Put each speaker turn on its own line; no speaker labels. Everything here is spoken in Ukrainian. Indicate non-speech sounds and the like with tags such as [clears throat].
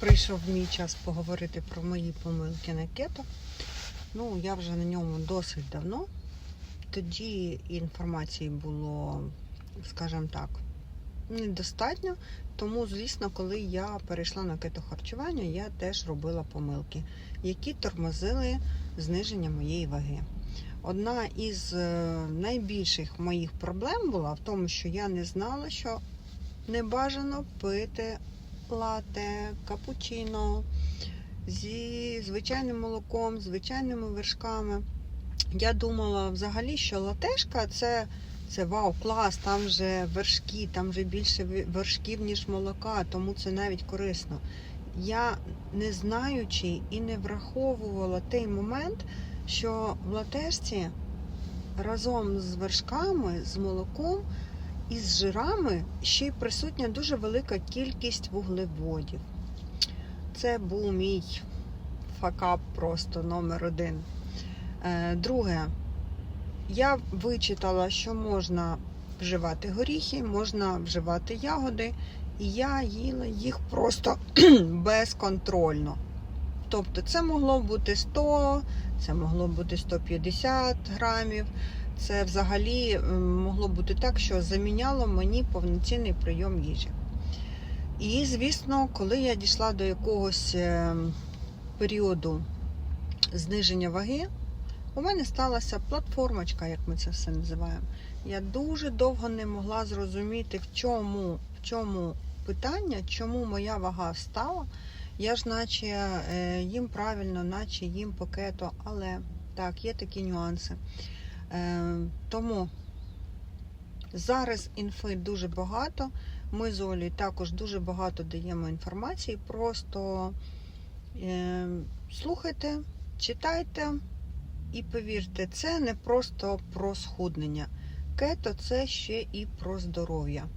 прийшов мій час поговорити про мої помилки на кето. Ну, я вже на ньому досить давно. Тоді інформації було, скажімо так, недостатньо. Тому, звісно, коли я перейшла на кетохарчування, я теж робила помилки, які тормозили зниження моєї ваги. Одна із е, найбільших моїх проблем була в тому, що я не знала, що не бажано пити лате, капучино зі звичайним молоком, звичайними вершками. Я думала взагалі, що латешка це, це вау, клас, там вже вершки, там вже більше вершків, ніж молока, тому це навіть корисно. Я не знаючи і не враховувала той момент, що в латешці разом з вершками, з молоком і з жирами ще й присутня дуже велика кількість вуглеводів. Це був мій факап просто номер один. Е, Друге, я вичитала, що можна вживати горіхи, можна вживати ягоди, і я їла їх просто [clears throat] безконтрольно. Тобто це могло бути 100, це могло бути 150 грамів. Це взагалі могло бути так, що заміняло мені повноцінний прийом їжі. І, звісно, коли я дійшла до якогось е, періоду зниження ваги, у мене сталася платформочка, як ми це все називаємо. Я дуже довго не могла зрозуміти, в чому, в чому питання, чому моя вага встала. Я ж наче е, їм правильно, наче їм пакето, але так, є такі нюанси. Е, тому зараз інфи дуже багато. Ми з Олею також дуже багато даємо інформації. Просто е, слухайте, читайте і повірте, це не просто про схуднення. Кето це ще і про здоров'я.